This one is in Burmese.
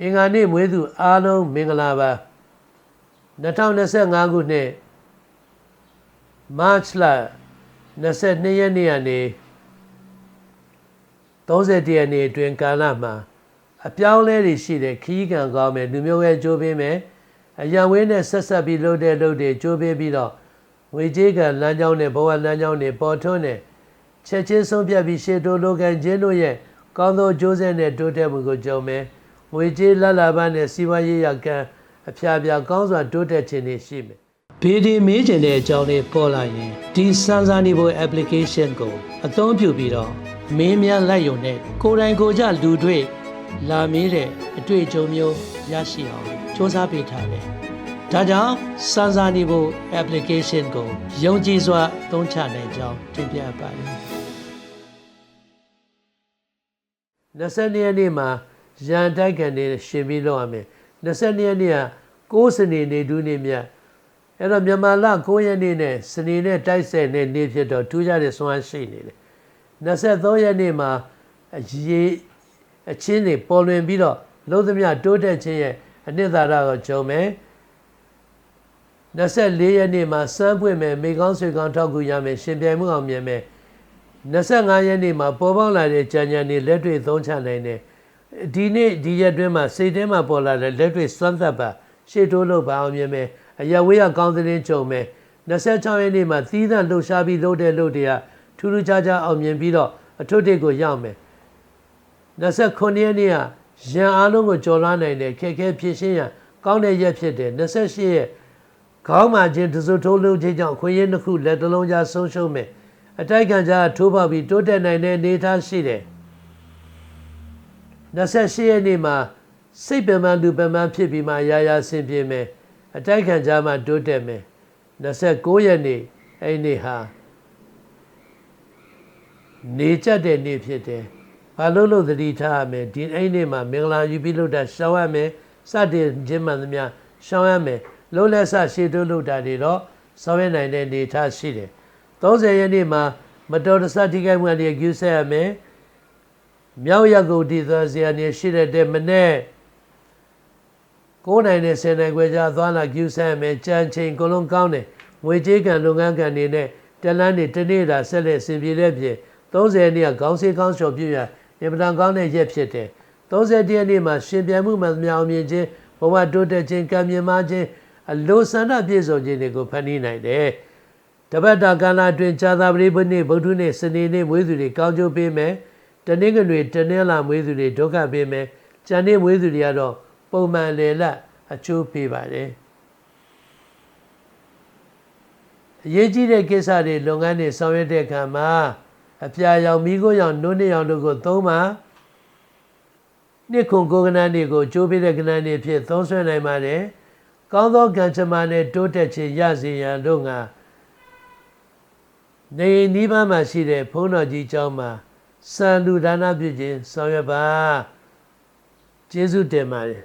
အင်္ဂါနေ့မွေးသူအားလုံးမင်္ဂလာပါ2025ခုနှစ်မတ်လ22ရက်နေ့ကနေ30ရက်နေ့အတွင်းကာလမှာအပြောင်းလဲတွေရှိတဲ့ခီးကံကောင်းမယ်လူမျိုးရဲ့ကြိုးပေးမယ်အရန်ဝင်းနဲ့ဆက်ဆက်ပြီးလုပ်တဲ့လုပ်တွေကြိုးပေးပြီးတော့ငွေကြေးကလမ်းကြောင်းနဲ့ဘဝလမ်းကြောင်းတွေပေါ်ထွန်းတဲ့ချက်ချင်းဆုံးဖြတ်ပြီးရှေ့တိုးလိုကန်ခြင်းတို့ရဲ့ကောင်းသောကြိုးစဲနဲ့တိုးတက်မှုကိုကြုံမယ် ငွေကြေးလလပန်းနဲ့စီးပွားရေးရကံအဖျားဖျားကောင်းစွာတိုးတက်ခြင်းတွေရှိမယ်ဘေဒီမေးကျင်တဲ့အကြောင်းလေးပေါ်လာရင်ဒီစမ်းစာနေဖို့ application ကိုအသုံးပြုပြီးတော့မင်းများလိုက်ရုံနဲ့ကိုယ်တိုင်ကိုယ်ကြလူတွေ့လာမေးတဲ့အတွေ့အကြုံမျိုးရရှိအောင်စ조사ပေးထားတယ်။ဒါကြောင့်စမ်းစာနေဖို့ application ကိုယုံကြည်စွာသုံးချနိုင်ကြောင်းတင်ပြပါတယ်။22ရက်နေ့မှာ ရန်တိုက်ကန်နေရှင်ပြီးလောက်ရမယ်22ရက်နေ့က6စနေနေဒူးနေမြတ်အဲ့တော့မြန်မာလ9ရက်နေ့နဲ့စနေနဲ့တိုက်ဆက်နဲ့နေဖြစ်တော့ထူးခြားတဲ့ဆွမ်းရှိနေတယ်23ရက်နေ့မှာအရေးအချင်းတွေပေါ်လွင်ပြီးတော့လုံးသမျှတိုးတက်ခြင်းရဲ့အနှစ်သာရကိုကြုံမယ်24ရက်နေ့မှာစမ်းပွင့်မယ်မိကောင်းဆွေကောင်းထောက်ကူရမယ်ရှင်ပြိုင်မှုအောင်မြင်မယ်25ရက်နေ့မှာပေါ်ပေါက်လာတဲ့ကြံကြံတွေလက်တွေ့သုံးချနိုင်တယ် ဒီနေ့ဒီရက်တွင်းမှာစိတ်ထဲမှာပေါ်လာတဲ့လက်တွေ့စွမ်းသက်ပါရှေ့တိုးလို့ပါအောင်မြင်မယ်အရဝေးကကောင်းသတင်းကြုံမယ်26ရက်နေ့မှာသီးသန့်လှုပ်ရှားပြီးလှုပ်တဲ့လှုပ်တွေကထူးထူးခြားခြားအောင်မြင်ပြီးတော့အထွတ်တိတ်ကိုရောက်မယ်29ရက်နေ့ကရန်အားလုံးကိုကြော်လွှားနိုင်တဲ့ခက်ခဲဖြစ်ရှင်းရန်ကောင်းတဲ့ရက်ဖြစ်တယ်28ရက်ခေါင်းမာခြင်းတစိုးထိုးလုံးခြင်းကြောင့်ခွင့်ရနှစ်ခုလက်တလုံးကြားဆုံးရှုံးမယ်အတိုက်ခံကြားထိုးပေါက်ပြီးတိုးတက်နိုင်တဲ့အနေအထားရှိတယ် 28ရက်နေ့မှာစိတ်ပင်ပန်းလူပင်ပန်းဖြစ်ပြီးမှရာရာဆင်ပြေမယ်အတိုက်ခံကြားမှာတိုးတက်မယ်29ရက်နေ့အဲ့နေ့ဟာနေကြတဲ့နေ့ဖြစ်တယ်ဘာလို့လို့သတိထားရမယ်ဒီအဲ့နေ့မှာမင်္ဂလာယူပြီးလို့တာရှောင်းရမယ်စတင်ခြင်းမှန်သမျှရှောင်းရမယ်လုံးလက်ဆရှေ့တိုးလို့တာတွေတော့ဆောင်ရနိုင်တဲ့အနေထားရှိတယ်30ရက်နေ့မှာမတော်တဆထိခိုက်မှုတွေကျူးဆက်ရမယ် မြောက်ရက်ကိုတည်သောဇာနေရှိတဲ့မနေ့9နိုင်နဲ့10နိုင်ခွဲကြားသွားလာကျူးဆက်ရမယ်ကြံချိန်အကုန်လုံးကောင်းတယ်ငွေကြေးကံလုပ်ငန်းကံတွေနဲ့တလန်းနေတနေ့တာဆက်လက်ဆင်ပြေတဲ့ပြင်30ရက်နေ့ကခေါင်းစည်းခေါင်းလျှော်ပြရအင်ပဒံကောင်းတဲ့ရက်ဖြစ်တယ်30ရက်နေ့မှာရှင်ပြန်မှုမှန်မြောင်မြင်ခြင်းဘဝတိုးတက်ခြင်းကံမြင်မှခြင်းအလိုဆန္ဒပြည့်စုံခြင်းတွေကိုဖန်တီးနိုင်တယ်တပတ်တာကာလအတွင်းဇာတာပရိပုနေ့ဗုဒ္ဓနေ့စနေနေ့မွေးသူတွေကောင်းကျိုးပေးမယ် တနင်္ဂနွေတနင်္လာမွေးသူတွေဒုက္ခပေးမယ်ကြံနေ့မွေးသူတွေကတော့ပုံမှန်လေလတ်အကျိုးပေးပါတယ်အရေးကြီးတဲ့ကိစ္စတွေလုပ်ငန်းတွေဆောင်ရွက်တဲ့အခါမှာအပြာရောင်မိခိုးရောင်နှုတ်နှစ်ရောင်တို့ကိုသုံးပါနှစ်ခုကိုကနန်းတွေကိုကြိုးပေးတဲ့ကနန်းတွေဖြစ်သုံးဆွဲနိုင်ပါတယ်ကောင်းသောကံချမနဲ့တိုးတက်ခြင်းရစေရန်တို့ငါနေနီးပါးမှာရှိတဲ့ဘုန်းတော်ကြီးကျောင်းမှာ စံလူဒါနပြုခြင်းဆောင်ရွက်ပါကျေးဇူးတင်ပါတယ်